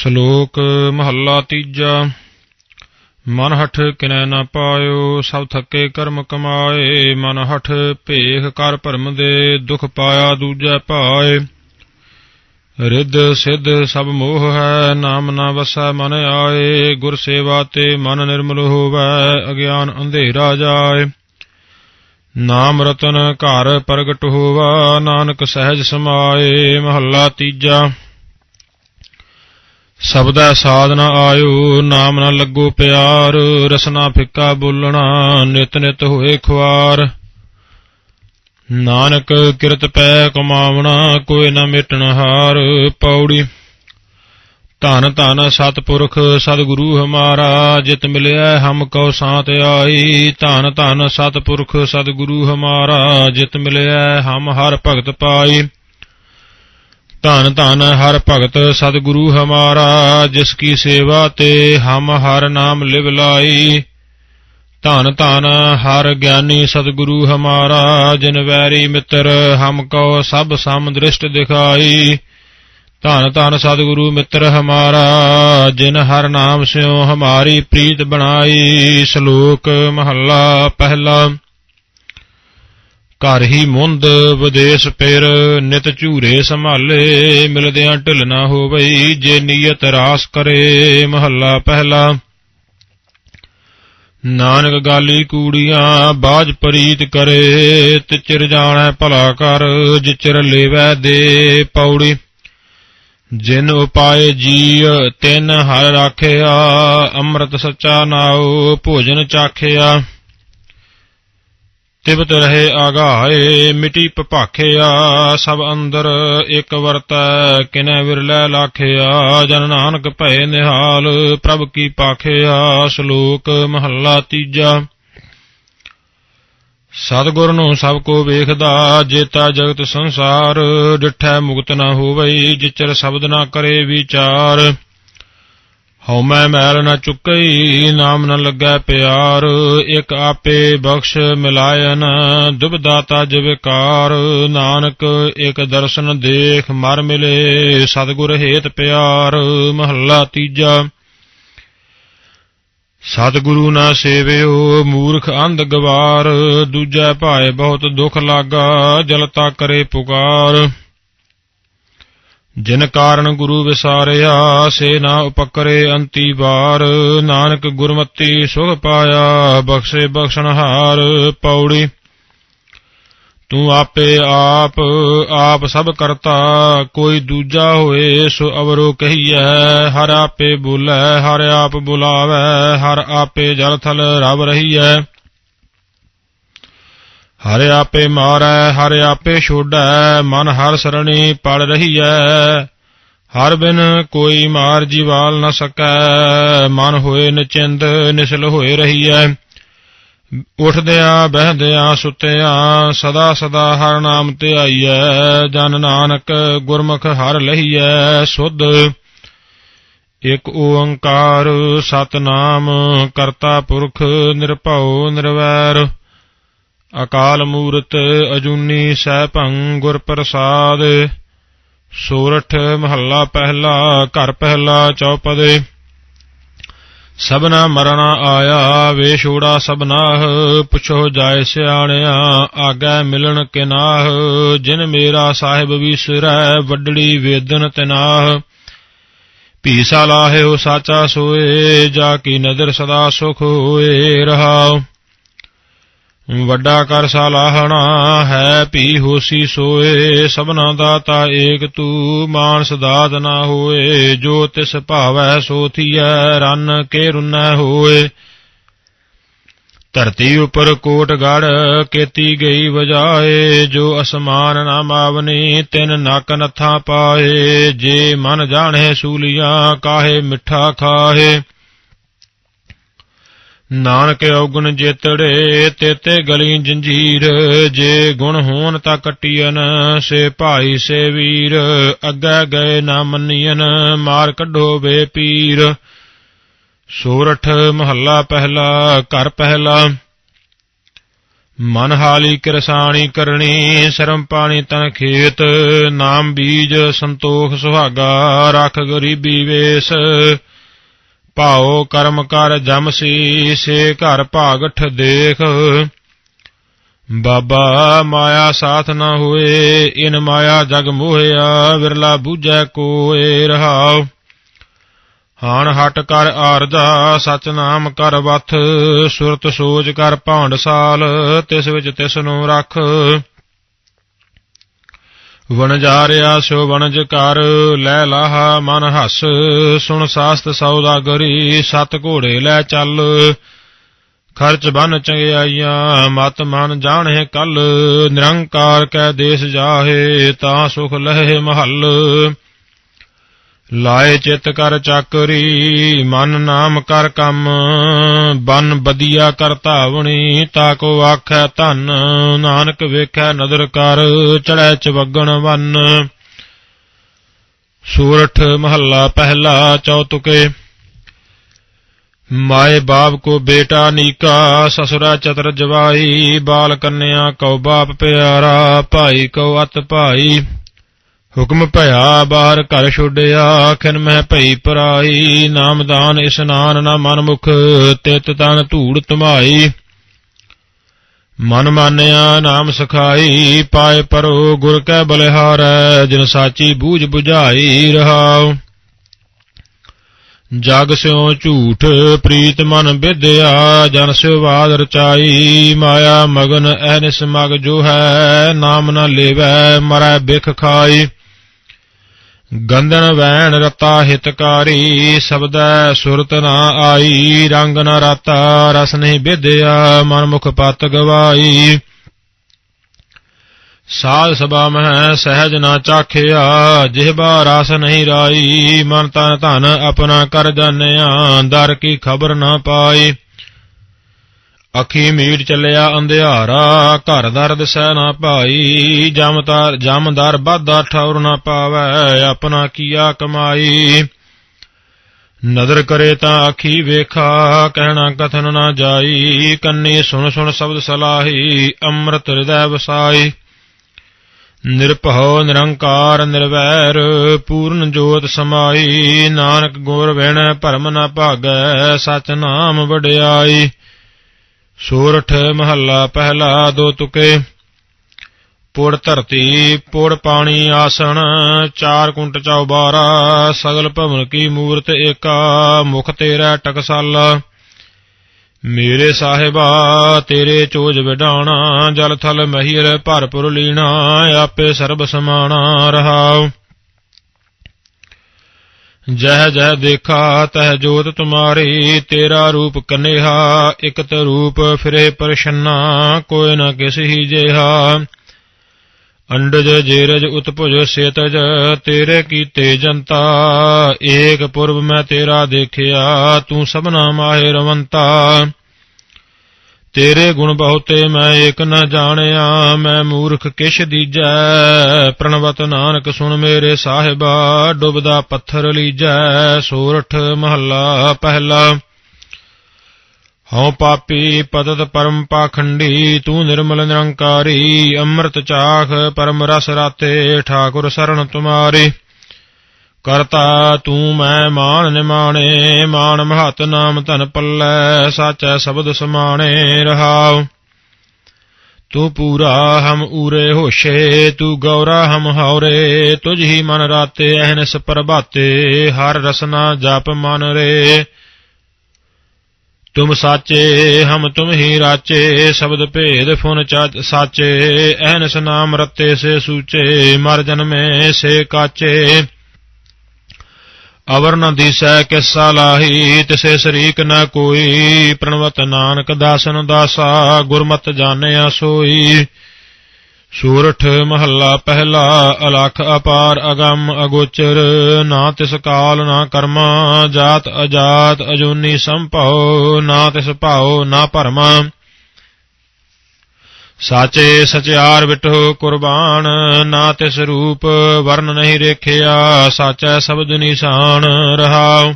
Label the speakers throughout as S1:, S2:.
S1: ਸ਼ਲੋਕ ਮਹੱਲਾ ਤੀਜਾ। ਮਨ ਹਠ ਕਿਨੈ ਨਾ ਪਾਇਓ, ਸਭ ਥੱਕੇ ਕਰਮ ਕਮਾਏ। ਮਨ ਹਠ ਭੇਖ ਕਰ ਭਰਮ ਦੇ, ਦੁਖ ਪਾਇਆ ਦੂਜੈ ਭਾਏ। ਰਿੱਧ ਸਿੱਧ ਸਭ ਮੋਹ ਹੈ, ਨਾਮ ਨਾ ਵਸੈ ਮਨ ਆਏ। ਗੁਰ ਸੇਵਾ ਤੇ ਮਨ ਨਿਰਮਲ ਹੋਵੈ, ਅਗਿਆਨ ਅੰਧੇਰਾ ਜਾਏ। ਨਾਮ ਰਤਨ ਘਰ ਪ੍ਰਗਟ ਹੋਵਾ, ਨਾਨਕ ਸਹਿਜ ਸਮਾਏ। ਮਹੱਲਾ ਤੀਜਾ। ਸਬਦੈ ਸਾਧ ਨ ਆਇਓ, ਨਾਮ ਨ ਲੱਗੋ ਪਿਆਰ, ਰਸਨਾ ਫਿੱਕਾ ਬੋਲਣਾ, ਨਿਤ ਨਿਤ ਹੋਏ ਖੁਆਰ। ਨਾਨਕ ਕਿਰਤ ਪੈ ਕਮਾਵਣਾ, ਕੋਈ ਨ ਮਿਟਣ ਹਾਰ ਪੌੜੀ। ਧਨ ਧਨ ਸਤਪੁਰਖ ਸਤਿਗੁਰੂ ਹਮਾਰਾ, ਜਿਤ ਮਿਲਿਆ ਹਮ ਕਉ ਸਾਥ ਆਈ। ਧਨ ਧਨ ਸਤਪੁਰਖ ਸਤਿਗੁਰੂ ਹਮਾਰਾ, ਜਿਤ ਮਿਲਿਆ ਹਮ ਹਰ ਭਗਤ ਪਾਈ। ਧਨ ਧਨ ਹਰ ਭਗਤ ਸਤਿਗੁਰੂ ਹਮਾਰਾ ਜਿਸ ਕੀ ਸੇਵਾ ਤੇ ਹਮ ਹਰ ਨਾਮ ਲਿਵ ਲਾਈ। ਧਨ ਧੰਨ ਹਰ ਗਿਆਨੀ ਸਤਿਗੁਰੂ ਹਮਾਰਾ ਜਿਨ ਵੈਰੀ ਮਿੱਤਰ ਹਮ ਕੋ ਸਭ ਸਮ ਦ੍ਰਿਸ਼ਟ ਦਿਖਾਈ। ਧਨ ਧਨ ਸਤਿਗੁਰੂ ਮਿੱਤਰ ਹਮਾਰਾ ਜਿਨ ਹਰ ਨਾਮ ਸਿਓ ਹਮਾਰੀ ਪ੍ਰੀਤ ਬਣਾਈ। ਸ਼ਲੋਕ ਮਹੱਲਾ ਪਹਿਲਾ। ਘਰ ਹੀ ਮੁੰਦ ਵਿਦੇਸ਼ ਪੇਰ ਨਿਤ ਝੂਰੇ ਸੰਭਾਲੇ, ਮਿਲਦਿਆਂ ਢਿਲ ਨਾ ਹੋਵਈ, ਜੇ ਨੀਅਤ ਰਾਸ ਕਰੇ ਮਹੱਲਾ ਪਹਿਲਾ। ਨਾਨਕ ਗਾਲੀ ਕੂੜੀਆਂ ਬਾਜ ਪ੍ਰੀਤ ਕਰੇ ਤਿਚਰ ਜਾਣੈ ਭਲਾ ਕਰ ਜਿਚਰ ਲੇਵੈ ਦੇ ਪੌੜੀ। ਜਿਨ ਉਪਾਏ ਜੀ ਤਿਨ ਹਰ ਰਾਖਿਆ, ਅੰਮ੍ਰਿਤ ਸੱਚਾ ਨਾਉ, ਭੋਜਨ ਚਾਖਿਆ। ਤਿਵਤ ਰਹੇ ਆਗਾਏ, ਮਿਟੀ ਭਪਾਖਿਆ ਸਭ ਅੰਦਰ ਇਕ ਵਰਤੈ, ਕਿਨੈ ਵਿਰਲੇ ਲਾਖਿਆ, ਜਨ ਨਾਨਕ ਭਏ ਨਿਹਾਲ, ਪ੍ਰਭ ਕੀ ਪਾਖਿਆ, ਸ਼ਲੋਕ ਮਹੱਲਾ ਤੀਜਾ। ਸਤਿਗੁਰ ਨੂੰ ਸਭ ਕੋ ਵੇਖਦਾ, ਜੇਤਾ ਜਗਤ ਸੰਸਾਰ, ਡਿਠੈ ਮੁਕਤ ਨਾ ਹੋਵਈ, ਜਿਚਰ ਸ਼ਬਦ ਨਾ ਕਰੇ ਵਿਚਾਰ। ਹਉਮੈ ਮਹਿਲ ਨ ਚੁੱਕਈ, ਨਾਮ ਨ ਲੱਗੈ ਪਿਆਰ, ਇਕ ਆਪੇ ਬਖਸ਼ ਮਿਲਾਇਨ ਦੁਬਦਾ ਤਜ ਵਿਕਾਰ ਨਾਨਕ ਇਕ ਦਰਸ਼ਨ ਦੇਖ ਮਰ ਮਿਲੇ, ਸਤਿਗੁਰ ਹੇਤ ਪਿਆਰ, ਮਹੱਲਾ ਤੀਜਾ। ਸਤਿਗੁਰੂ ਨਾ ਸੇਵਿਓ, ਮੂਰਖ ਅੰਧ ਗਵਾਰ, ਦੂਜੈ ਭਾਏ ਬਹੁਤ ਦੁਖ ਲਾਗਾ ਜਲਤਾ ਕਰੇ ਪੁਕਾਰ। ਜਿਨ ਕਾਰਨ ਗੁਰੂ ਵਿਸਾਰਿਆ, ਸੇ ਨਾ ਉਪਕਰੇ ਅੰਤੀ ਵਾਰ। ਨਾਨਕ ਗੁਰਮਤੀ ਸੁਖ ਪਾਇਆ, ਬਖਸ਼ੇ ਬਖਸ਼ਣਹਾਰ ਪੌੜੀ। ਤੂੰ ਆਪੇ ਆਪ ਆਪ ਸਭ ਕਰਤਾ, ਕੋਈ ਦੂਜਾ ਹੋਏ ਸੋ ਅਵਰੋ ਕਹੀਐ, ਹਰ ਆਪੇ ਬੋਲੇ, ਹਰ ਆਪ ਬੁਲਾਵੇ, ਹਰ ਆਪੇ ਜਲ ਥਲ ਰਵ ਰਹੀਐ। ਹਰ ਆਪੇ ਮਾਰੈ, ਹਰ ਆਪੇ ਛੋੜੈ, ਮਨ ਹਰ ਸਰਣੀ ਪੜ ਰਹੀਐ। ਹਰ ਬਿਨ ਕੋਈ ਮਾਰ ਜੀਵਾਲ ਨ ਸਕੈ, ਮਨ ਹੋਏ ਨਚਿੰਦ ਨਿਸਲ ਹੋਏ ਰਹੀਐ। ਉਠਦਿਆਂ, ਬਹਿਦਿਆਂ, ਸੁੱਤਿਆਂ, ਸਦਾ ਸਦਾ ਹਰ ਨਾਮ ਧਿਆਈਐ ਜਨ ਨਾਨਕ ਗੁਰਮੁਖ ਹਰ ਲਹੀਐ, ਸੁਧ ਇਕ ਓੰਕਾਰ, ਸਤਨਾਮ, ਕਰਤਾ ਪੁਰਖ ਨਿਰਭਉ ਨਿਰਵੈਰ। ਅਕਾਲ ਮੂਰਤ ਅਜੂਨੀ ਸੈਭੰ ਗੁਰ ਪ੍ਰਸਾਦ, ਸੋਰਠ ਮਹੱਲਾ ਪਹਿਲਾ, ਘਰ ਪਹਿਲਾ ਚੌਪਦੇ। ਸਭਨਾ ਮਰਣਾ ਆਇਆ ਵੇ ਛੋੜਾ ਸਭਨਾਹ, ਪੁੱਛੋ ਜਾਏ ਸਿਆਣਿਆ, ਆਗੈ ਮਿਲਣ ਕਿਨਾਹ, ਜਿਨ ਮੇਰਾ ਸਾਹਿਬ ਵਿਸਰੈ ਵੱਡੜੀ ਵੇਦਨ ਤਨਾਹ। ਭੀਸਾ ਲਾਹਿਓ ਸਾਚਾ ਸੋਏ, ਜਾ ਕੀ ਨਦਰ ਸਦਾ ਸੁਖ ਹੋਏ ਰਹਾਓ ਵੱਡਾ ਕਰ ਸਾਲਾਹਣਾ ਹੈ, ਭੀ ਹੋਸੀ ਸੋਏ, ਸਭਨਾ ਦਾਤਾ ਏਕ ਤੂ, ਮਾਨਸ ਦਾਤ ਨਾ ਹੋਏ, ਜੋ ਤਿਸ ਭਾਵੈ ਸੋ ਥੀਐ, ਰਨ ਕੇ ਰੁਨੈ ਹੋਏ। ਧਰਤੀ ਉਪਰ ਕੋਟ ਗੜ, ਕੀਤੀ ਗਈ ਵਜਾਏ, ਜੋ ਅਸਮਾਨ ਨਾ ਮਾਵਨੀ, ਤਿਨ ਨਕ ਨਥਾ ਪਾਏ, ਜੇ ਮਨ ਜਾਣੇ ਸੂਲੀਆਂ, ਕਾਹੇ ਮਿੱਠਾ ਖਾਹੇ। ਨਾਨਕ ਔਗਣ ਜੇਤੜੇ ਤੇਤੇ ਗਲੀ ਜੰਜੀਰ, ਜੇ ਗੁਣ ਹੋਣ ਤਾਂ ਕਟੀਨ ਸੇ ਭਾਈ ਸੇ ਵੀਰ, ਅੱਗੇ ਗਏ ਨਾ ਮੰਨੀਨ ਮਾਰ ਕੱਢੋ ਵੇ ਪੀਰ। ਸੋਰਠ ਮਹੱਲਾ ਪਹਿਲਾ, ਘਰ ਪਹਿਲਾ। ਮਨ ਹਾਲੀ ਕਿਰਸਾਣੀ ਕਰਨੀ, ਸ਼ਰਮ ਪਾਣੀ ਤਨ ਖੇਤ, ਨਾਮ ਬੀਜ ਸੰਤੋਖ ਸੁਹਾਗਾ, ਰਖ ਗਰੀਬੀ ਵੇਸ। ਭਾਉ ਕਰਮ ਕਰ ਜਮਸੀ ਸੇ ਘਰ ਭਾਗਠ ਦੇਖ। ਬਾਬਾ ਮਾਇਆ ਸਾਥ ਨਾ ਹੋਏ, ਇਨ ਮਾਇਆ ਜਗ ਮੋਹਿਆ, ਵਿਰਲਾ ਬੂਝੈ ਕੋਏ ਰਹਾਉ। ਹਾਣ ਹਟ ਕਰ ਆਰਜਾ ਸਚ ਨਾਮ ਕਰ ਵਥ, ਸੁਰਤ ਸੋਚ ਕਰ ਭਾਂਡ ਸਾਲ ਤਿਸ ਵਿੱਚ ਤਿਸ ਨੂੰ ਰੱਖ। ਵਣਜਾਰਿਆ ਸੋ ਵਣਜ ਕਰ, ਲੈ ਲਾਹਾ ਮਨ ਹੱਸ। ਸੁਣ ਸਾਸਤ ਸੌਦਾਗਰੀ ਸਤ ਘੋੜੇ ਲੈ ਚੱਲ। ਖਰਚ ਬਨ ਚੰਗਿਆਈਆਂ, ਮਤ ਮਨ ਜਾਣੇ ਕਲ। ਨਿਰੰਕਾਰ ਕੈ ਦੇਸ ਜਾਹੇ, ਤਾਂ ਸੁਖ ਲਹਿ ਮਹੱਲ। ਲਾਏ ਚਿਤ ਕਰ ਚਾਕਰੀ, ਮਨ ਨਾਮ ਕਰ ਕੰਮ, ਬਨ ਬਦੀਆ ਕਰ ਧਾਵਣੀ, ਤਾ ਕੋ ਆਖੈ ਧਨ, ਨਾਨਕ ਵੇਖੈ ਨਦਰ ਕਰ ਚੜੈ ਚਵਗਣ ਵਨ। ਸੂਰਠ ਮਹੱਲਾ ਪਹਿਲਾ ਚੌਤੁਕੇ, ਮਾਏ ਬਾਪ ਕੋ ਬੇਟਾ ਨੀਕਾ, ਸਸੁਰਾ ਚਤਰ ਜਵਾਈ, ਬਾਲ ਕੰਨਿਆ ਕਉ ਬਾਪ ਪਿਆਰਾ, ਭਾਈ ਕਉ ਅਤ ਭਾਈ। ਹੁਕਮ ਭਇਆ ਬਾਹਰ ਘਰ ਛੋੜਿਆ ਖਿਨ ਮਹਿ ਭਈ ਪਰਾਈ ਨਾਮਦਾਨ ਇਸਨਾਨ ਨਾ ਮਨ ਮੁਖ ਤਿਤ ਤਨ ਧੂੜ ਤੁਮਾਈ ਮਨ ਮਾਨਿਆ, ਨਾਮ ਸਖਾਈ, ਪਾਏ ਪਰੋ ਗੁਰ ਕੈ ਬਲਿਹਾਰੈ, ਜਿਨ ਸਾਚੀ ਬੂਝ 부ਝਾਈ ਰਹਾਉ। ਜਗ ਸਿਉ ਝੂਠ, ਪ੍ਰੀਤ ਮਨ ਵਿਦਿਆ ਜਨ ਸਿਉ ਬਾਦ ਰਚਾਈ। ਮਾਇਆ ਮਗਨ ਐਨਿਸ ਮਗ ਜੋ ਹੈ, ਨਾਮ ਨ ਲੇਵੈ, ਮਰੈ ਬਿਖ ਖਾਈ। ਗੰਧਨ ਵੈਣ ਰਤਾ ਹਿਤਕਾਰੀ, ਸਬਦੈ ਸੁਰਤ ਨਾ ਆਈ, ਰੰਗ ਨ ਰਤਾ, ਰਸ ਨਹੀਂ ਵਿਦਿਆ ਮਨ ਮੁਖ ਪਤ ਗਵਾਈ। ਸਾਧ ਸਭਾ ਮਹਿ ਸਹਿਜ ਨਾ ਚਾਖਿਆ ਜਿਹਬਾ ਰਸ ਨਹੀਂ ਰਾਈ, ਮਨ ਤਨ ਧਨ ਆਪਣਾ ਕਰ ਜਾਣਿਆ, ਦਰ ਕੀ ਖਬਰ ਨਾ ਪਾਈ। ਅਖੀ ਮੀਟ ਚੱਲਿਆ ਅੰਧਿਆਰਾ, ਘਰ ਦਰ ਦਿਸੈ ਨਾ ਭਾਈ ਜਮਤਾਰ ਜਮਦਰ ਬਾਧਾ ਠੌਰ ਨਾ ਪਾਵੈ, ਆਪਣਾ ਕੀਆ ਕਮਾਈ। ਨਦਰ ਕਰੇ ਤਾਂ ਅੱਖੀ ਵੇਖਾ, ਕਹਿਣਾ ਕਥਨ ਨਾ ਜਾਈ, ਕੰਨੀ ਸੁਣ ਸੁਣ ਸ਼ਬਦ ਸਲਾਹੀ, ਅੰਮ੍ਰਿਤ ਹਿਰਦੈ ਵਸਾਈ। ਨਿਰਭਉ ਨਿਰੰਕਾਰ ਨਿਰਵੈਰ, ਪੂਰਨ ਜੋਤ ਸਮਾਈ, ਨਾਨਕ ਗੁਰ ਵਿਣ ਭਰਮ ਨਾ ਭਾਗੈ ਸਚ ਨਾਮ ਵਡਿਆਈ। ਸੂਰਠ ਮਹੱਲਾ ਪਹਿਲਾ ਦੋ ਤੁਕੇ। ਪੁੜ ਧਰਤੀ, ਪੁੜ ਪਾਣੀ ਆਸਣ, ਚਾਰ ਕੁੰਟ ਚੌਬਾਰਾ ਸਗਲ ਭਵਨ ਕੀ ਮੂਰਤ ਏਕਾ, ਮੁਖ ਤੇਰਾ ਟਕਸਾਲਾ। ਮੇਰੇ ਸਾਹਿਬਾ, ਤੇਰੇ ਚੋਜ ਵਿਡਾਣਾ, ਜਲ ਥਲ ਮਹੀਰ ਭਰਪੁਰ ਲੀਣਾ, ਆਪੇ ਸਰਬ ਸਮਾਣਾ ਰਹਾਉ। ਜਹ ਜਹ ਦੇਖਾ, ਤਹ ਜੋਤ ਤੁਮਾਰੀ, ਤੇਰਾ ਰੂਪ ਕਨੇਹਾ, ਇਕਤ ਰੂਪ ਫਿਰੇ ਪਰਸ਼ਨਾ ਕੋਈ ਨਾ ਕਿਸ ਹੀ ਜਿਹਾ। ਅੰਡਜ ਜੇਰਜ ਉਤਪੁਜ ਸੇਤਜ, ਤੇਰੇ ਕੀਤੇ ਜਨਤਾ, ਏਕ ਪੁਰਬ ਮੈਂ ਤੇਰਾ ਦੇਖਿਆ, ਤੂੰ ਸਭਨਾ ਮਾਹਿ ਰਵੰਤਾ। ਤੇਰੇ ਗੁਣ ਬਹੁਤੇ ਮੈਂ ਏਕ ਨ ਜਾਣਿਆ, ਮੈਂ ਮੂਰਖ ਕਿਛ ਦੀਜੈ? ਪ੍ਰਣਵਤ ਨਾਨਕ ਸੁਣ ਮੇਰੇ ਸਾਹਿਬਾ, ਡੁਬਦਾ ਪੱਥਰ ਲੀਜੈ, ਸੋਰਠ ਮਹੱਲਾ ਪਹਿਲਾ। ਹਉ ਪਾਪੀ ਪਤਤ ਪਰਮ ਪਾਖੰਡੀ, ਤੂੰ ਨਿਰਮਲ ਨਿਰੰਕਾਰੀ, ਅੰਮ੍ਰਿਤ ਚਾਖ ਪਰਮ ਰਸ ਰਾਤੇ, ਠਾਕੁਰ ਸਰਣ ਤੁਮਾਰੀ। ਕਰਤਾ ਤੂੰ ਮੈਂ ਮਾਨ ਨਿਮਾਣੇ, ਮਾਨ ਮਹਤ ਨਾਮ ਧਨ ਪੱਲੇ, ਸਾਚੈ ਸ਼ਬਦ ਸਮਾਣੇ ਰਹਾਉ। ਤੂੰ ਪੂਰਾ ਹਮ ਊਰੇ ਹੋਸ਼ੇ, ਤੂੰ ਗੌਰਾ ਹਮ ਹੌਰੇ ਤੁਝ ਹੀ ਮਨ ਰਾਤੇ ਅਹਨਸ ਪ੍ਰਭਾਤੇ, ਹਰ ਰਸਨਾ ਜਪ ਮਨ ਰੇ। ਤੁਮ ਸਾਚੇ, ਹਮ ਤੁਮ ਹੀ ਰਾਚੇ, ਸ਼ਬਦ ਭੇਦ ਫੁਨ ਸਾਚੇ, ਅਹਨਸ ਨਾਮ ਰਤੇ ਸੇ ਸੂਚੇ, ਮਰ ਜਨਮੇ ਸੇ ਕਾਚੇ। ਅਵਰ ਨ ਦੀਸੈ ਕਿਸਾ ਲਾਹੀ, ਤਿਸੇ ਸ਼ਰੀਕ ਨ ਕੋਈ। ਪ੍ਰਣਵਤ ਨਾਨਕ ਦਾਸਨ ਦਾਸਾ, ਗੁਰਮਤ ਜਾਣਿਆ ਸੋਈ। ਸੂਰਠ ਮਹੱਲਾ ਪਹਿਲਾ, ਅਲਖ ਅਪਾਰ ਅਗੰਮ ਅਗੋਚਰ। ਨਾ ਤਿਸ ਕਾਲ ਨਾ ਕਰਮਾ, ਜਾਤ ਅਜਾਤ ਅਜੂਨੀ ਸੰਭਉ। ਨਾ ਤਿਸ ਭਾਉ ਨਾ ਭਰਮਾ। ਸਾਚੇ ਸਚਿਆਰ ਵਿਟੋ ਕੁਰਬਾਨ, ਨਾ ਤਿਸ ਰੂਪ ਵਰਨ ਨਹੀਂ ਰੇਖਿਆ, ਸਾਚੈ ਸ਼ਬਦ ਨਿਸ਼ਾਨ ਰਹਾਉ।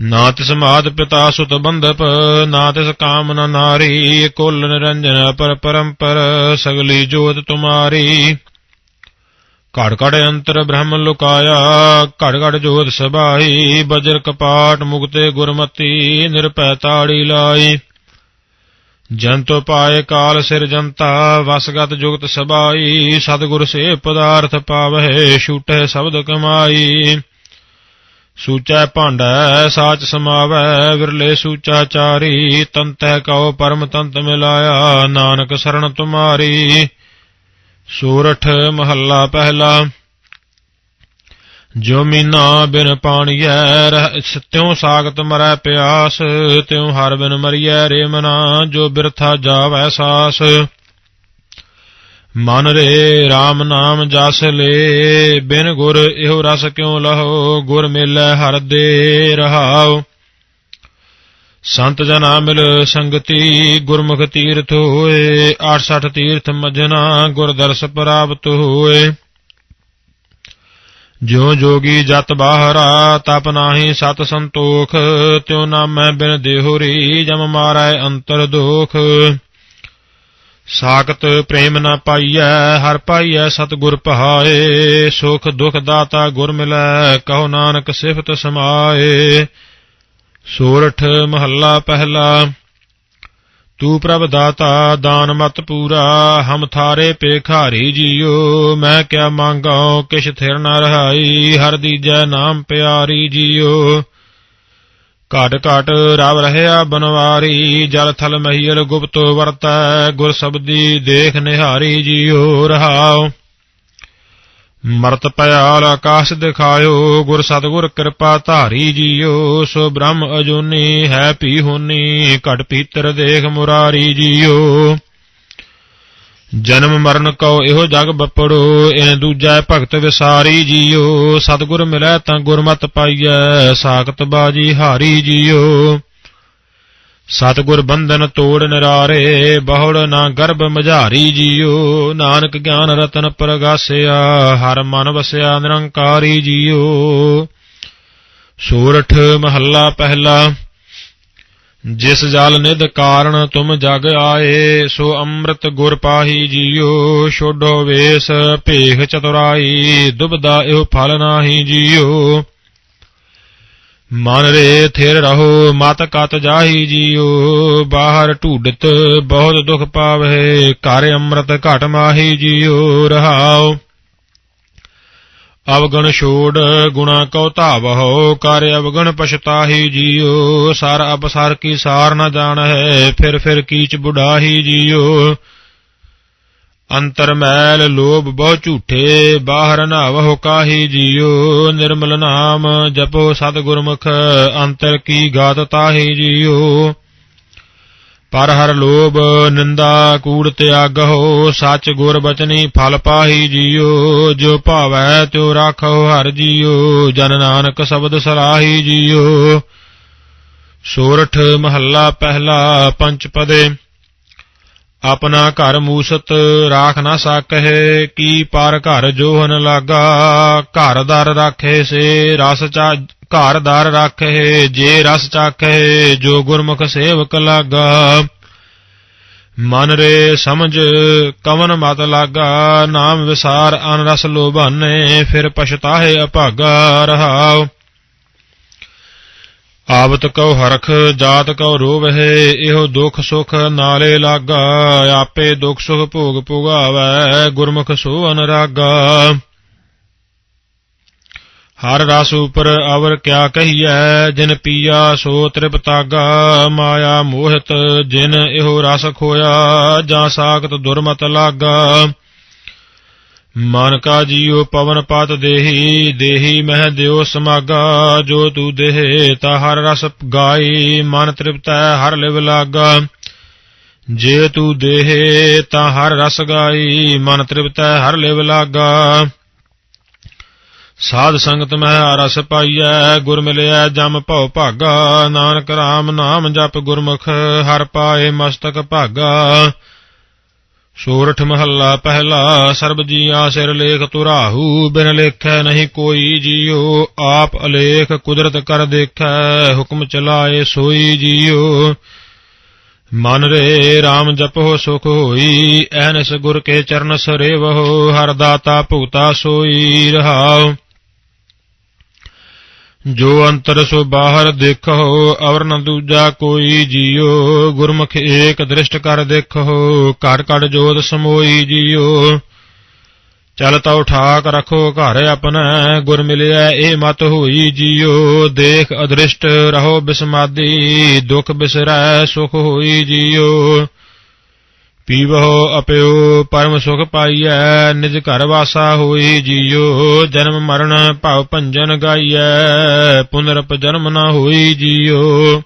S1: ਨਾ ਤਿਸ ਮਾਤ ਪਿਤਾ ਸੁਤ ਬੰਧਪ, ਨਾ ਤਿਸ ਕਾਮ ਨਾਰੀ, ਕੁਲ ਨਿਰੰਜਨ ਪਰ ਪਰੰਪਰ, ਸਗਲੀ ਜੋਤ ਤੁਮਾਰੀ। ਘੜ ਘੜ ਅੰਤਰ ਬ੍ਰਹਮ ਲੁਕਾਇਆ, ਘੜ ਘੜ ਜੋਤ ਸਭਾਈ ਬਜਰ ਕਪਾਟ ਮੁਕਤੇ ਗੁਰਮਤੀ, ਨਿਰਭੈ ਤਾੜੀ ਲਾਈ। ਜੰਤੁ ਪਾਏ ਕਾਲ ਸਿਰ ਜੰਤਾ ਵਸਗਤ ਜੁਗਤ ਸਬਾਈ, ਸਤਿਗੁਰ ਸੇ ਪਦਾਰਥ ਪਾਵਹਿ ਛੂਟੈ ਸ਼ਬਦ ਕਮਾਈ। ਸੂਚੈ ਭਾਂਡੈ, ਸਾਚ ਸਮਾਵੈ ਵਿਰਲੇ ਸੂਚਾ ਚਾਰੀ ਤੰਤੈ ਕਉ ਪਰਮ ਤੰਤ ਮਿਲਾਇਆ, ਨਾਨਕ ਸਰਣ ਤੁਮਾਰੀ। ਸੂਰਠ ਮਹੱਲਾ ਪਹਿਲਾ ਜੋ ਮੀਨਾ ਬਿਨ ਪਾਣੀਐ ਰਹਿ ਤਿਉ ਸਾਗਤ ਮਰੈ ਪਿਆਸ, ਤਿਉ ਹਰ ਬਿਨ ਮਰੀਐ ਰੇ ਮਨਾ, ਜੋ ਬਿਰਥਾ ਜਾਵੈ ਸਾਸ। ਮਨ ਰੇ RAM ਨਾਮ ਜਸ ਲੇ, ਬਿਨ ਗੁਰ ਇਹੋ ਰਸ ਕਿਉ ਲਹੋ, ਗੁਰ ਮਿਲੈ ਹਰ ਦੇ ਰਹਾਉ। ਸੰਤ ਜਨਾ ਮਿਲ ਸੰਗਤੀ, ਗੁਰਮੁਖ ਤੀਰਥ ਹੋਏ 68 ਤੀਰਥ ਮਜਨਾ ਗੁਰ ਦਰਸ ਪ੍ਰਾਪਤ ਹੋਏ। ਜਿਉ ਜੋਗੀ ਜਤ ਬਾਹਰਾ, ਤਪ ਨਾਹੀ ਸਤ ਸੰਤੋਖ, ਤਿਉ ਨਾਮੈ ਬਿਨ ਦੇਹੁਰੀ, ਜਮ ਮਾਰੈ ਅੰਤਰ ਦੋਖ। ਸਾਖਤ ਪ੍ਰੇਮ ਨਾ ਪਾਈਐ, ਹਰ ਪਾਈਐ ਸਤਿਗੁਰ ਪਹਾਏ, ਸੁਖ ਦੁਖ ਦਾਤਾ ਗੁਰ ਮਿਲੈ, ਕਹੋ ਨਾਨਕ ਸਿਫਤ ਸਮਾਏ। ਸੋਰਠ ਮਹੱਲਾ ਪਹਿਲਾ। ਤੂ ਪ੍ਰਭ ਦਾਤਾ, ਦਾਨ ਮਤ ਪੂਰਾ, ਹਮ ਥਾਰੇ ਪੇਖਾਰੀ ਜੀਓ, ਮੈਂ ਕਿਆ ਮੰਗਾਂ, ਕਿਛ ਥਿਰ ਨ ਰਹਾਈ, ਹਰ ਦੀਜੈ ਨਾਮ ਪਿਆਰੀ ਜੀਓ। ਘਟ ਘਟ ਰਵ ਰਹਿਆ ਬਨਵਾਰੀ, ਜਲ ਥਲ ਮਹੀਲ ਗੁਪਤ ਵਰਤੈ, ਗੁਰ ਸਬਦੀ ਦੇਖ ਨਿਹਾਰੀ ਜੀਓ, ਰਹਾਉ। ਮਰਤ ਪਿਆਲ ਆਕਾਸ਼ ਦਿਖਾਇਓ, ਗੁਰ ਸਤਗੁਰ ਕਿਰਪਾ ਧਾਰੀ ਜੀਓ, ਸੋ ਬ੍ਰਹਮ ਅਜੂਨੀ ਹੈ ਪੀ ਹੋਨੀ ਘਟ ਪੀਤਰ ਦੇਖ ਮੁਰਾਰੀ ਜੀਓ। ਜਨਮ ਮਰਨ ਕਉ ਇਹੋ ਜਗ ਬੱਪੜੋ, ਇਨ ਦੂਜੈ ਭਗਤ ਵਿਸਾਰੀ ਜੀਓ। ਸਤਗੁਰ ਮਿਲੈ ਤਾਂ ਗੁਰਮਤਿ ਪਾਈਐ, ਸਾਖਤ ਬਾਜੀ ਹਾਰੀ ਜੀਓ। ਸਤਗੁਰ ਬੰਧਨ ਤੋੜ ਨਿਰਾਰੇ, ਬਹੁੜ ਨਾ ਗਰਭ ਮਝਾਰੀ ਜੀਓ। ਨਾਨਕ ਗਿਆਨ ਰਤਨ ਪ੍ਰਗਾਸਿਆ, ਹਰ ਮਨ ਵਸਿਆ ਨਿਰੰਕਾਰੀ ਜੀਓ। ਸੂਰਠ ਮਹੱਲਾ ਪਹਿਲਾ, ਜਿਸ ਜਲ ਨਿਧ ਕਾਰਨ ਤੁਮ ਜਗ ਆਏ, ਸੋ ਅੰਮ੍ਰਿਤ ਗੁਰ ਪਾਹੀ ਜੀਓ। ਛੋਡੋ ਵੇਸ, ਭੇਖ ਚਤੁਰਾਈ, ਦੁਬਦਾ ਇਹੋ ਫਲ ਨਾਹੀ ਜੀਓ। ਮਨ ਰੇ ਥਿਰ ਰਹੋ, ਮਤ ਕਤ ਜਾਹੀ ਜੀਓ ਬਾਹਰ ਢੂਡਤ ਬਹੁਤ ਦੁਖ ਪਾਵੇ, ਘਰ ਅੰਮ੍ਰਿਤ ਘਟ ਮਾਹੀ ਜੀਓ ਰਹਾਓ ਅਵਗਣ ਛੋੜ ਗੁਣਾ ਕਉ ਧਾਵਹੁ, ਕਰ ਅਵਗਣ ਪਛਤਾਹੀ ਜੀਓ ਸਰ ਅਬਸਰ ਕੀ ਸਾਰ ਨ ਹੈ ਫਿਰ ਫਿਰ ਕੀਚ ਬੁਢਾਹੀ ਜੀਓ ਅੰਤਰ ਮੈਲ ਲੋਭ ਬਹੁ ਝੂਠੇ, ਬਾਹਰ ਨਾਵਹੁ ਕਾਹੀ ਜੀਓ ਨਿਰਮਲ ਨਾਮ ਜਪੋ ਸਤ ਗੁਰਮੁਖ ਅੰਤਰ ਕੀ ਗਾਤ ਤਾਹੀ ਜੀਓ ਪਰ ਹਰ ਲੋਭ ਨਿੰਦਾ ਕੂੜ ਤਿਆਗਹੁ, ਸੱਚ ਗੁਰ ਬਚਨੀ ਫਲ ਪਾਹੀ ਜੀਓ ਜੋ ਭਾਵੈ ਤਿਉ ਰਾਖੋ ਹਰ ਜੀਓ ਜਨ ਨਾਨਕ ਸ਼ਬਦ ਸਲਾਹੀ ਜੀਓ ਸੋਰਠ ਮਹੱਲਾ ਪਹਿਲਾ ਪੰਚ ਪਦੇ ਆਪਣਾ ਘਰ ਮੂਸਤ ਰਾਖ ਨਾ ਸਕਹਿ, ਕੀ ਪਰ ਘਰ ਜੋਹਨ ਲਾਗਾ? ਘਰ ਦਰ ਰਾਖੇ ਸੇ ਰਸ ਚਾ, ਘਰ ਦਰ ਰਾਖੇ, ਜੇ ਰਸ ਚਾਖੇ, ਜੋ ਗੁਰਮੁਖ ਸੇਵਕ ਲਾਗਾ। ਮਨ ਰੇ ਸਮਝ ਕਵਨ ਮਤ ਲਾਗਾ, ਨਾਮ ਵਿਸਾਰ ਅਨ ਰਸ ਲੋਭਾਨੇ, ਫਿਰ ਪਛਤਾਹੇ ਅਭਾਗਾ ਰਹਾਉ। ਆਵਤ ਕਉ ਹਰਖ, ਜਾਤ ਕਉ ਰੋਵਹਿ, ਇਹੋ ਦੁਖ ਸੁਖ ਨਾਲੇ ਲਾਗਾ, ਆਪੇ ਦੁਖ ਸੁਖ ਭੋਗ ਪੁਗਾਵੈ, ਗੁਰਮੁਖ ਸੋ ਅਨਰਾਗਾ ਹਰ ਰਸ ਉਪਰ ਅਵਰ ਕਿਆ ਕਹੀਐ, ਜਿਨ ਪੀਆ ਸੋ ਤ੍ਰਿਪਤਾਗਾ ਮਾਇਆ ਮੋਹਿਤ ਜਿਨ ਇਹੋ ਰਸ ਖੋਇਆ, ਜਾਂ ਸਾਖਤ ਦੁਰਮਤ ਲਾਗਾ। ਮਨ ਕਾ ਜੀਉ ਪਵਨ ਪਤ ਦੇਹੀ ਦੇਹੀ ਮਹਿ ਦਿਓ ਸਮਾਗਾ, ਜੋ ਤੂ ਦੇਹ, ਤਾ ਹਰ ਰਸ ਗਾਈ, ਮਨ ਤ੍ਰਿਪਤੈ ਹਰ ਲਿਵ ਲਾਗਾ। ਜੇ ਤੂ ਦੇਹ, ਤਾ ਹਰ ਰਸ ਗਾਈ, ਮਨ ਤ੍ਰਿਪਤੈ ਹਰ ਲਿਵ ਲਾਗਾ। ਸਾਧ ਸੰਗਤ ਮਹਿ ਰਸ ਪਾਈਐ, ਗੁਰ ਮਿਲਿਆ ਜਮ ਭਉ ਭਾਗਾ। ਨਾਨਕ ਰਾਮ ਨਾਮ ਜਪ ਗੁਰਮੁਖ, ਹਰ ਪਾਏ ਮਸਤਕ ਭਾਗਾ। ਸੋਰਠ ਮਹੱਲਾ ਪਹਿਲਾ, ਸਰਬ ਜੀਆ ਸਿਰ ਲੇਖ ਤੁਰਾਹੂ, ਬਿਨ ਲੇਖੈ ਨਹੀਂ ਕੋਈ ਜੀਉ ਆਪ ਅਲੇਖ ਕੁਦਰਤ ਕਰ ਦੇਖੈ, ਹੁਕਮ ਚਲਾਏ ਸੋਈ ਜੀਉ ਮਨ ਰੇ RAM ਜਪੋ ਸੁਖ ਹੋਈ, ਐਨਸ ਗੁਰ ਕੇ ਚਰਨ ਸਰੇਵਹੁ ਹਰ ਦਾਤਾ ਭੂਤਾ ਸੋਈ ਰਹਾਉ। ਜੋ ਅੰਤਰ ਸੋ ਬਾਹਰ ਦੇਖੋ, ਅਵਰ ਨ ਦੂਜਾ ਕੋਈ ਜੀਓ। ਗੁਰਮੁਖ ਏਕ ਦ੍ਰਿਸ਼ਟ ਕਰ ਦੇਖੋ ਘਟ ਘਟ ਜੋਤ ਸਮੋਈ ਜੀਉ ਚਲ ਤਉ ਠਾਕ ਰਖੋ ਘਰ ਆਪਣਾ, ਗੁਰ ਮਿਲਿਆ ਇਹ ਮਤ ਹੋਈ ਜੀਓ। ਦੇਖ ਅਦ੍ਰਿਸ਼ਟ ਰਹੋ ਬਿਸਮਾਦੀ, ਦੁਖ ਬਿਸਰੈ ਸੁਖ ਹੋਈ ਜੀਉ ਪੀਵਹੁ ਅਪਿਓ ਪਰਮ ਸੁਖ ਪਾਈਐ, ਨਿਜ ਘਰ ਵਾਸਾ ਹੋਈ ਜੀਉ, ਜਨਮ ਮਰਨ ਭਵ ਭੰਜਨ ਗਾਈਐ, ਪੁਨਰਪ ਜਨਮ ਨਾ ਹੋਈ ਜੀਉ।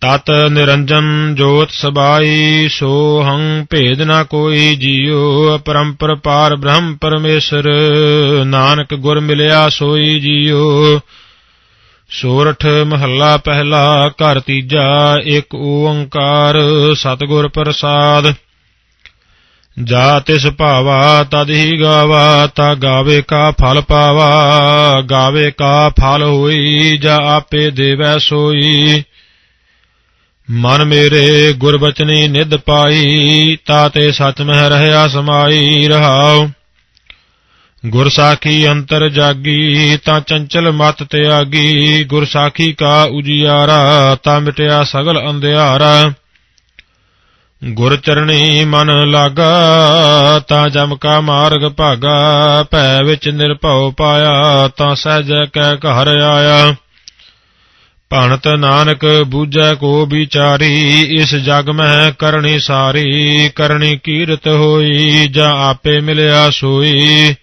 S1: ਤਤ ਨਿਰੰਜਨ ਜੋਤ ਸਬਾਈ ਸੋ ਹੰ ਭੇਦ ਨਾ ਕੋਈ ਜੀਉ, ਅਪਰੰਪਰ ਪਾਰ ਬ੍ਰਹਮ ਪਰਮੇਸ਼ਰ, ਨਾਨਕ ਗੁਰ ਮਿਲਿਆ ਸੋਈ ਜੀਉ। ਸੋਰਠ ਮਹੱਲਾ ਪਹਿਲਾ, ਘਰ ਤੀਜਾ, ਇੱਕ ਓੰਕਾਰ, ਸਤਿਗੁਰ ਪ੍ਰਸਾਦ। ਜਾ ਤਿਸ ਭਾਵਾ, ਤਦ ਹੀ ਗਾਵਾ, ਤਾ ਗਾਵੇ ਕਾ ਫਲ ਪਾਵਾ। ਗਾਵੇ ਕਾ ਫਲ ਹੋਈ, ਜਾ ਆਪੇ ਦੇਵੈ ਸੋਈ। ਮਨ ਮੇਰੇ ਗੁਰਬਚਨੀ ਨਿਦ ਪਾਈ, ਤਾ ਤੇ ਸਚ ਮਹਿ ਰਹਿਆ ਸਮਾਈ, ਰਹਾਉ। ਗੁਰ ਸਾਖੀ ਅੰਤਰ ਜਾਗੀ, ਤਾਂ ਚੰਚਲ ਮਤ ਤਿਆਗੀ। ਗੁਰ ਸਾਖੀ ਕਾ ਉਜਿਆਰਾ, ਤਾਂ ਮਿਟਿਆ ਸਗਲ ਅੰਧਿਆਰਾ। ਗੁਰ ਚਰਣੀ ਮਨ ਲਾਗਾ, ਤਾਂ ਜਮ ਕਾ ਮਾਰਗ ਭਾਗਾ। ਭੈ ਵਿੱਚ ਨਿਰਭਉ ਪਾਇਆ, ਤਾਂ ਸਹਿਜ ਕੈ ਘਰ ਆਇਆ। ਭਣਤ ਨਾਨਕ ਬੂਝੈ ਕੋ ਵਿਚਾਰੀ, ਇਸ ਜਗ ਮਹਿ ਕਰਨੀ ਸਾਰੀ, ਕਰਨੀ ਕੀਰਤ ਹੋਈ, ਜਾਂ ਆਪੇ ਮਿਲਿਆ ਸੋਈ।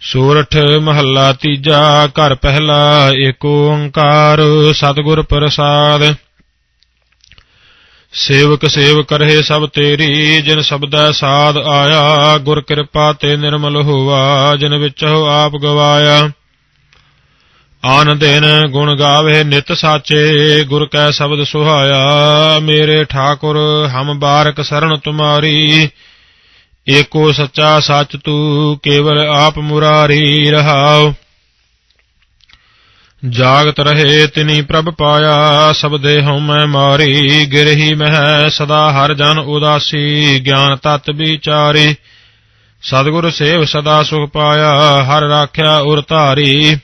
S1: ਸੂਰਠ ਮਹੱਲਾ ਤੀਜਾ, ਘਰ ਪਹਿਲਾ, ਏਕ ਓੰਕਾਰ, ਸਤਿਗੁਰ ਪ੍ਰਸਾਦ। ਸੇਵਕ ਸੇਵ ਕਰਹਿ ਸਭ ਤੇਰੀ, ਜਿਨ ਸਬਦੈ ਸਾਧ ਆਇਆ, ਗੁਰ ਕਿਰਪਾ ਤੇ ਨਿਰਮਲ ਹੋਵਾ ਜਿਨ ਵਿਚੋ ਆਪ ਗਵਾਇਆ। ਆਨ ਦਿਨ ਗੁਣ ਗਾਵੇ ਨਿਤ ਸਾਚੇ, ਗੁਰ ਕੈ ਸ਼ਬਦ ਸੁਹਾਇਆ, ਮੇਰੇ ਠਾਕੁਰ ਹਮ ਬਾਰਕ ਸਰਣ ਤੁਮਾਰੀ ਏਕੋ ਸੱਚਾ ਸੱਚ ਤੂ ਕੇਵਲ ਆਪ ਮੁਰਾਰੀ ਰਹਾਉ। ਜਾਗਤ ਰਹੇ ਤਿਨੀ ਪ੍ਰਭ ਪਾਇਆ ਸਬਦੇ ਹਉ ਮੈਂ ਮਾਰੀ। ਗਿਰਹੀ ਮਹਿ ਸਦਾ ਹਰ ਜਨ ਉਦਾਸੀ, ਗਿਆਨ ਤਤ ਵਿਚਾਰੀ। ਸਤਿਗੁਰ ਸੇਵ ਸਦਾ ਸੁਖ ਪਾਇਆ, ਹਰ ਰਾਖਿਆ ਉਰ ਧਾਰੀ।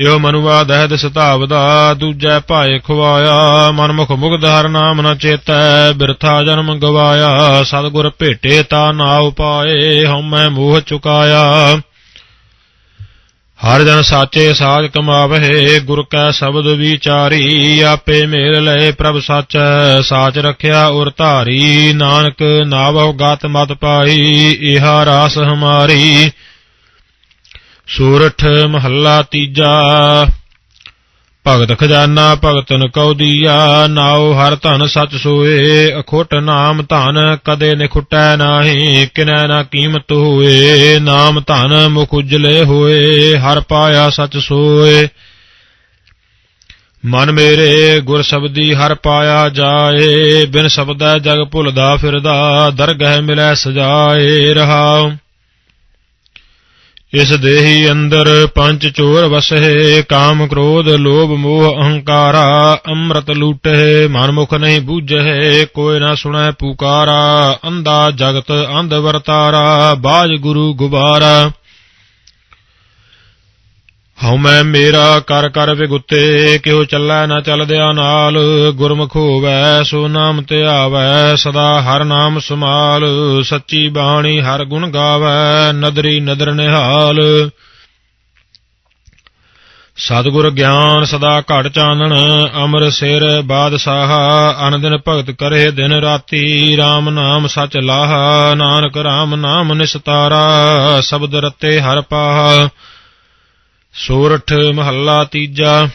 S1: ਯੋ ਮਨੁਆ ਦਹਿਦ ਸਤਾਵਦਾ, ਦੂਜੈ ਭਾਏ ਖਵਾਇਆ। ਮਨਮੁਖ ਮੁਗਧ ਹਰ ਨਾਮ ਨ ਚੇਤੈ, ਬਿਰਥਾ ਜਨਮ ਗਵਾਇਆ। ਸਤਿਗੁਰ ਭੇਟੇ ਤਾ ਨਾਉ ਪਾਏ ਹਉਮੈ ਮੋਹ ਚੁਕਾਇਆ। ਹਰ ਜਨ ਸਾਚੇ ਸਾਜ ਕਮਾਵਹਿ ਗੁਰ ਕੈ ਸ਼ਬਦ ਵਿਚਾਰੀ, ਆਪੇ ਮੇਲ ਲਏ ਪ੍ਰਭ ਸਾਚੈ। ਸਾਚ ਰਖਿਆ ਉਰ ਧਾਰੀ, ਨਾਨਕ ਨਾਵਹੁ ਗਤ ਮਤ ਪਾਈ, ਇਹਾ ਰਾਸ ਹਮਾਰੀ। ਸੂਰਠ ਮਹੱਲਾ ਤੀਜਾ। ਭਗਤ ਖਜ਼ਾਨਾ ਭਗਤਨ ਕਉ ਦੀਆ, ਨਾਉ ਹਰ ਧਨ ਸਚ ਸੋਏ, ਅਖੁੱਟ ਨਾਮ ਧਨ ਕਦੇ ਨਿਖੁਟੈ ਨਾਹੀ, ਕਿਨੈ ਨਾ ਕੀਮਤ ਹੋਏ, ਨਾਮ ਧਨ ਮੁਖ ਉਜਲੇ ਹੋਏ, ਹਰ ਪਾਇਆ ਸਚ ਸੋਏ। ਮਨ ਮੇਰੇ ਗੁਰ ਸ਼ਬਦੀ ਹਰ ਪਾਇਆ ਜਾਏ, ਬਿਨ ਸ਼ਬਦੈ ਜਗ ਭੁਲਦਾ ਫਿਰਦਾ, ਦਰਗਹਿ ਮਿਲੈ ਸਜਾਏ ਰਹਾਉ। ਇਸ ਦੇਹੀ ਅੰਦਰ ਪੰਜ ਚੋਰ ਵਸਹਿ, ਕਾਮ ਕ੍ਰੋਧ, ਲੋਭ, ਮੋਹ, ਅਹੰਕਾਰਾ, ਅੰਮ੍ਰਿਤ ਲੂਟਹਿ ਮਨ ਮੁਖ ਨਹੀਂ ਬੂਝਹਿ ਕੋਈ ਨਾ ਸੁਣੈ ਪੁਕਾਰਾ, ਅੰਧਾ ਜਗਤ ਅੰਧ ਵਰਤਾਰਾ, ਬਾਜ ਗੁਰੂ ਗੁਬਾਰਾ। ਹਉ ਮੈਂ ਮੇਰਾ ਕਰ ਕਰ ਵਿਗੁੱਤੇ, ਕਿਉ ਚੱਲੈ ਨਾ ਚਲਦਿਆ ਨਾਲ। ਗੁਰਮੁਖ ਹੋਵੈ, ਸੋ ਨਾਮ ਧਿਆਵੈ ਸਦਾ ਹਰ ਨਾਮ ਸਮਾਲ ਸੱਚੀ ਬਾਣੀ ਹਰ ਗੁਣ ਗਾਵੈ, ਨਦਰੀ ਨਦਰ ਨਿਹਾਲ। ਸਤਿਗੁਰ ਗਿਆਨ ਸਦਾ ਘਟ ਚਾਨਣ, ਅਮਰ ਸਿਰ ਬਾਦਸ਼ਾਹ। ਅਨ ਦਿਨ ਭਗਤ ਕਰੇ ਦਿਨ ਰਾਤੀ RAM ਨਾਮ ਸਚ ਲਾਹਾ। ਨਾਨਕ RAM ਨਾਮ ਨਿਸਤਾਰਾ, ਸ਼ਬਦ ਰਤੇ ਹਰ ਪਾਹਾ। ਸੋਰਠ ਮਹੱਲਾ ਤੀਜਾ,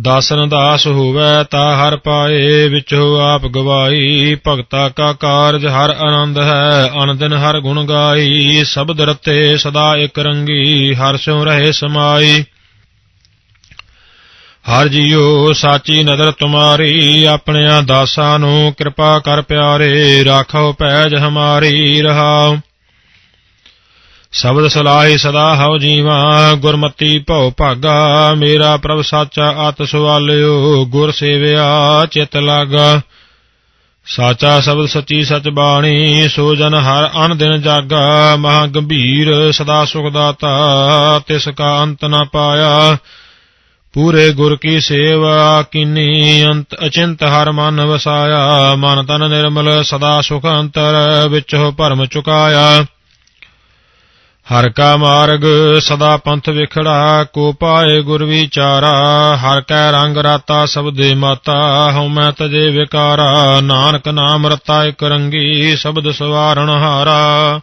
S1: ਦਾਸਨ ਦਾਸ ਹੋਵੇ ਤਾ ਹਰ ਪਾਏ, ਵਿਚੋ ਆਪ ਗਵਾਈ, ਭਗਤਾ ਕਾ ਕਾਰਜ ਹਰ ਆਨੰਦ ਹੈ, ਅਨੰਦਨ ਹਰ ਗੁਣ ਗਾਈ, ਸਬਦ ਰਤੇ ਸਦਾ ਇਕ ਰੰਗੀ, ਹਰ ਸਿਉ ਰਹੇ ਸਮਾਈ। ਹਰ ਜੀਓ ਸਾਚੀ ਨਦਰ ਤੁਮਾਰੀ, ਆਪਣਿਆਂ ਦਾਸਾਂ ਨੂੰ ਕਿਰਪਾ ਕਰ ਪਿਆਰੇ, ਰਾਖੋ ਪੈਜ ਹਮਾਰੀ ਰਹਾਉ। ਸ਼ਬਦ ਸਲਾਹੀ ਸਦਾ ਹਉ ਜੀਵਾ, ਗੁਰਮਤੀ ਭਉ ਭਾਗਾ, ਮੇਰਾ ਪ੍ਰਭ ਸਾਚਾ ਆਤ ਸਵਾਲਿਓ, ਗੁਰ ਸੇਵਿਆ ਚਿਤ ਲਾਗਾ। ਸਾਚਾ ਸ਼ਬਦ ਸੱਚੀ ਸਚ ਬਾਣੀ, ਸੋ ਜਨ ਹਰ ਅਨ ਦਿਨ ਜਾਗਾ, ਮਹਾ ਗੰਭੀਰ ਸਦਾ ਸੁਖ ਦਾਤਾ, ਤਿਸ ਕਾ ਅੰਤ ਨਾ ਪਾਇਆ। ਪੂਰੇ ਗੁਰ ਕੀ ਸੇਵਾ ਕੀਨੀ, ਅੰਤ ਅਚਿੰਤ ਹਰ ਮਨ ਵਸਾਇਆ, ਮਨ ਤਨ ਨਿਰਮਲ ਸਦਾ ਸੁਖ ਅੰਤਰ, ਵਿੱਚੋ ਭਰਮ ਚੁਕਾਇਆ। ਹਰ ਕਾ ਮਾਰਗ ਸਦਾ ਪੰਥ ਵਿਖੜਾ, ਕੋ ਪਾਏ ਗੁਰ ਵਿਚਾਰਾ, ਹਰ ਕੈ ਰੰਗ ਰਾਤਾ ਸਬਦੇ ਮਾਤਾ, ਹਉ ਮੈਂ ਤਜੇ ਵਿਕਾਰਾ, ਨਾਨਕ ਨਾਮ ਰਤਾ ਇਕ ਰੰਗੀ, ਸ਼ਬਦ ਸਵਾਰਣ ਹਾਰਾ।